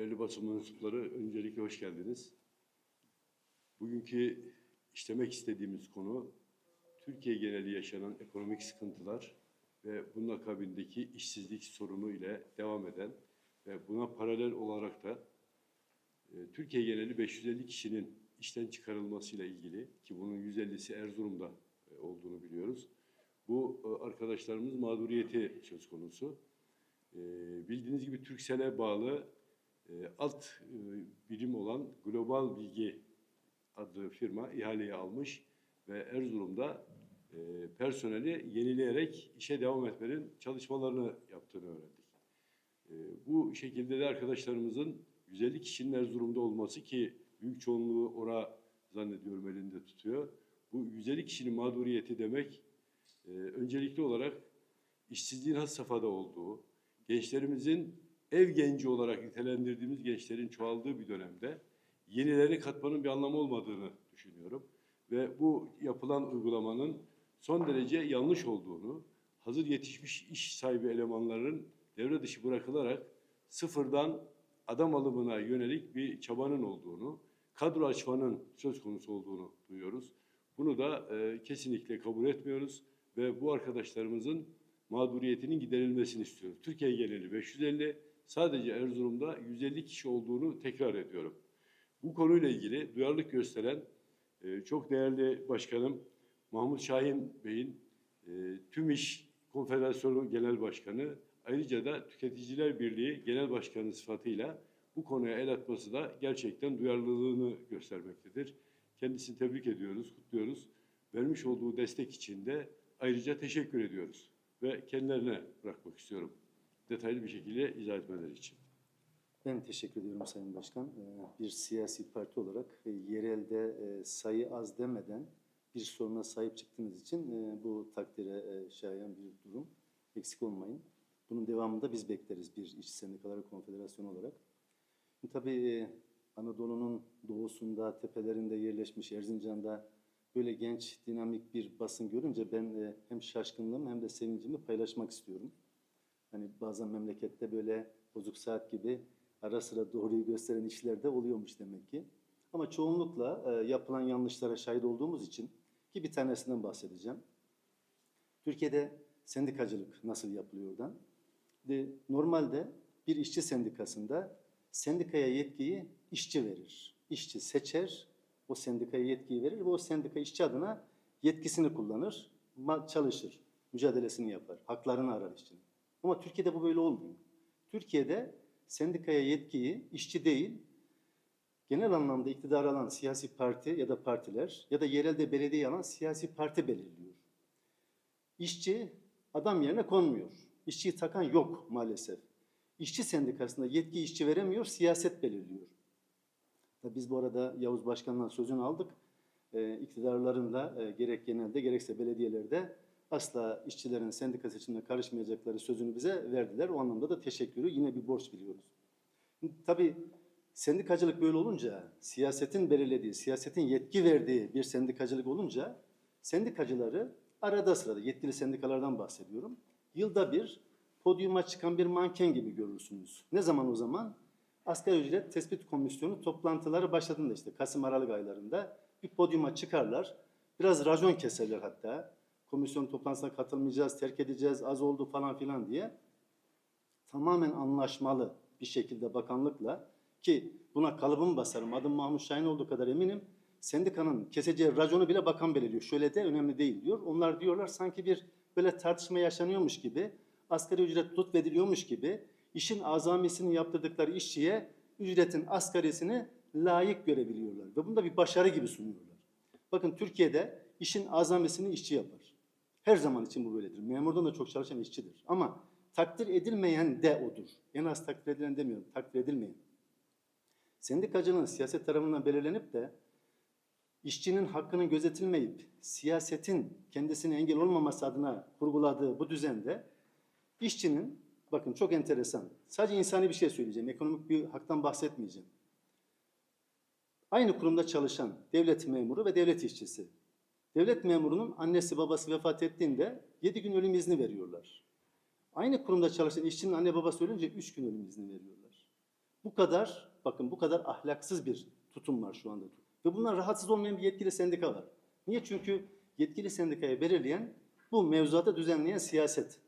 Değerli basın mensupları, öncelikle hoş geldiniz. Bugünkü işlemek istediğimiz konu, Türkiye geneli yaşanan ekonomik sıkıntılar ve bunun akabindeki işsizlik sorunu ile devam eden ve buna paralel olarak da e, Türkiye geneli 550 kişinin işten çıkarılmasıyla ilgili ki bunun 150'si Erzurum'da e, olduğunu biliyoruz. Bu e, arkadaşlarımız mağduriyeti söz konusu. E, Bildiğiniz gibi Türksel'e bağlı alt e, birim olan Global Bilgi adlı firma ihaleyi almış ve Erzurum'da e, personeli yenileyerek işe devam etmenin çalışmalarını yaptığını öğrendik. E, Bu şekilde de arkadaşlarımızın 150 kişinin Erzurum'da olması ki büyük çoğunluğu ora zannediyorum elinde tutuyor. Bu 150 kişinin mağduriyeti demek e, öncelikli olarak işsizliğin has safhada olduğu, gençlerimizin ev genci olarak nitelendirdiğimiz gençlerin çoğaldığı bir dönemde yenilerini katmanın bir anlamı olmadığını düşünüyorum. Ve bu yapılan uygulamanın son derece yanlış olduğunu, hazır yetişmiş iş sahibi elemanların devre dışı bırakılarak sıfırdan adam alımına yönelik bir çabanın olduğunu, kadro açmanın söz konusu olduğunu duyuyoruz. Bunu da e, kesinlikle kabul etmiyoruz ve bu arkadaşlarımızın mağduriyetinin giderilmesini istiyoruz. Türkiye geneli 550, sadece Erzurum'da 150 kişi olduğunu tekrar ediyorum. Bu konuyla ilgili duyarlılık gösteren e, çok değerli başkanım Mahmut Şahin Bey'in e, Tüm İş Konfederasyonu Genel Başkanı ayrıca da Tüketiciler Birliği Genel Başkanı sıfatıyla bu konuya el atması da gerçekten duyarlılığını göstermektedir. Kendisini tebrik ediyoruz, kutluyoruz. Vermiş olduğu destek için de ayrıca teşekkür ediyoruz ve kendilerine bırakmak istiyorum. Detaylı bir şekilde izah etmeleri için. Ben teşekkür ediyorum Sayın Başkan. Ee, Bir siyasi parti olarak e, yerelde e, sayı az demeden bir soruna sahip çıktığınız için e, bu takdire şayan bir durum. Eksik olmayın. Bunun devamında biz bekleriz bir İşçi Sendikaları Konfederasyonu olarak. Tabii Anadolu'nun doğusunda, tepelerinde yerleşmiş Erzincan'da böyle genç, dinamik bir basın görünce ben hem şaşkınlığımı hem de sevincimi paylaşmak istiyorum. Hani bazen memlekette böyle bozuk saat gibi ara sıra doğruyu gösteren işler de oluyormuş demek ki. Ama çoğunlukla e, yapılan yanlışlara şahit olduğumuz için ki bir tanesinden bahsedeceğim. Türkiye'de sendikacılık nasıl yapılıyordan? De, normalde bir işçi sendikasında sendikaya yetkiyi işçi verir. İşçi seçer, o sendikaya yetkiyi verir ve o sendika işçi adına yetkisini kullanır, çalışır, mücadelesini yapar, haklarını arar işçinin. Ama Türkiye'de bu böyle olmuyor. Türkiye'de sendikaya yetkiyi işçi değil, genel anlamda iktidar alan siyasi parti ya da partiler ya da yerelde belediye alan siyasi parti belirliyor. İşçi adam yerine konmuyor. İşçiyi takan yok maalesef. İşçi sendikasında yetki işçi veremiyor, siyaset belirliyor. Biz bu arada Yavuz Başkan'dan sözünü aldık. Ee, e, gerek genelde gerekse belediyelerde asla işçilerin sendika seçimine karışmayacakları sözünü bize verdiler. O anlamda da teşekkürü yine bir borç biliyoruz. Tabii sendikacılık böyle olunca, siyasetin belirlediği, siyasetin yetki verdiği bir sendikacılık olunca sendikacıları arada sırada, yetkili sendikalardan bahsediyorum. Yılda bir podyuma çıkan bir manken gibi görürsünüz. Ne zaman o zaman? Asgari ücret tespit komisyonu toplantıları başladığında işte Kasım Aralık aylarında bir podyuma çıkarlar. Biraz racon keserler hatta. Komisyon toplantısına katılmayacağız, terk edeceğiz, az oldu falan filan diye. Tamamen anlaşmalı bir şekilde bakanlıkla ki buna kalıbımı basarım. Adım Mahmut Şahin olduğu kadar eminim. Sendikanın keseceği raconu bile bakan belirliyor. Şöyle de önemli değil diyor. Onlar diyorlar sanki bir böyle tartışma yaşanıyormuş gibi, asgari ücret lütfediliyormuş gibi işin azamisini yaptırdıkları işçiye ücretin asgarisini layık görebiliyorlar. Ve bunu da bir başarı gibi sunuyorlar. Bakın Türkiye'de işin azamisini işçi yapar. Her zaman için bu böyledir. Memurdan da çok çalışan işçidir. Ama takdir edilmeyen de odur. En az takdir edilen demiyorum, takdir edilmeyen. Sendikacının siyaset tarafından belirlenip de işçinin hakkının gözetilmeyip siyasetin kendisine engel olmaması adına kurguladığı bu düzende işçinin bakın çok enteresan. Sadece insani bir şey söyleyeceğim. Ekonomik bir haktan bahsetmeyeceğim. Aynı kurumda çalışan devlet memuru ve devlet işçisi. Devlet memurunun annesi babası vefat ettiğinde 7 gün ölüm izni veriyorlar. Aynı kurumda çalışan işçinin anne babası ölünce 3 gün ölüm izni veriyorlar. Bu kadar, bakın bu kadar ahlaksız bir tutum var şu anda. Ve bundan rahatsız olmayan bir yetkili sendika var. Niye? Çünkü yetkili sendikayı belirleyen, bu mevzuata düzenleyen siyaset.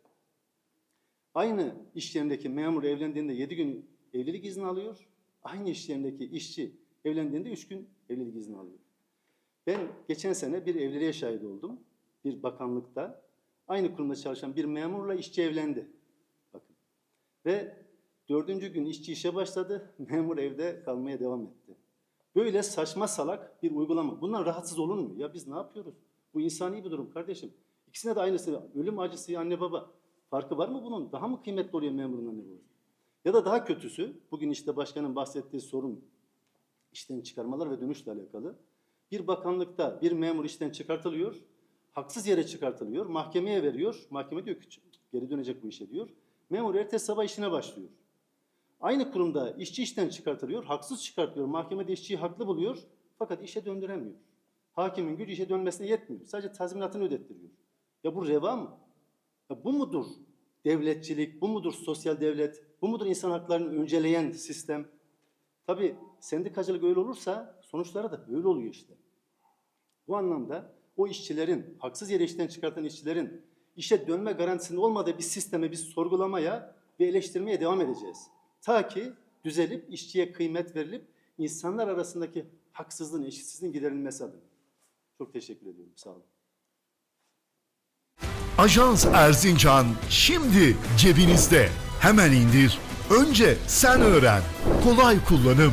Aynı iş yerindeki memur evlendiğinde 7 gün evlilik izni alıyor. Aynı iş yerindeki işçi evlendiğinde 3 gün evlilik izni alıyor. Ben geçen sene bir evliliğe şahit oldum. Bir bakanlıkta aynı kurumda çalışan bir memurla işçi evlendi. Bakın. Ve dördüncü gün işçi işe başladı, memur evde kalmaya devam etti. Böyle saçma salak bir uygulama. Bundan rahatsız olunmuyor. Ya biz ne yapıyoruz? Bu insani bir durum kardeşim. İkisine de aynısı. Ölüm acısı anne baba. Farkı var mı bunun? Daha mı kıymetli oluyor memurun anne babası? Ya da daha kötüsü, bugün işte başkanın bahsettiği sorun işten çıkarmalar ve dönüşle alakalı. Bir bakanlıkta bir memur işten çıkartılıyor, haksız yere çıkartılıyor, mahkemeye veriyor. Mahkeme diyor ki geri dönecek bu işe diyor. Memur ertesi sabah işine başlıyor. Aynı kurumda işçi işten çıkartılıyor, haksız çıkartıyor. Mahkemede işçiyi haklı buluyor fakat işe döndüremiyor. Hakimin gücü işe dönmesine yetmiyor. Sadece tazminatını ödettiriyor. Ya bu reva mı? Ya bu mudur devletçilik, bu mudur sosyal devlet, bu mudur insan haklarını önceleyen sistem? Tabii sendikacılık öyle olursa sonuçları da böyle oluyor işte. Bu anlamda o işçilerin, haksız yere işten çıkartan işçilerin işe dönme garantisinde olmadığı bir sisteme biz sorgulamaya ve eleştirmeye devam edeceğiz. Ta ki düzelip işçiye kıymet verilip insanlar arasındaki haksızlığın, eşitsizliğin giderilmesi adına. Çok teşekkür ediyorum. Sağ olun. Ajans Erzincan şimdi cebinizde. Hemen indir. Önce sen öğren. Kolay kullanım.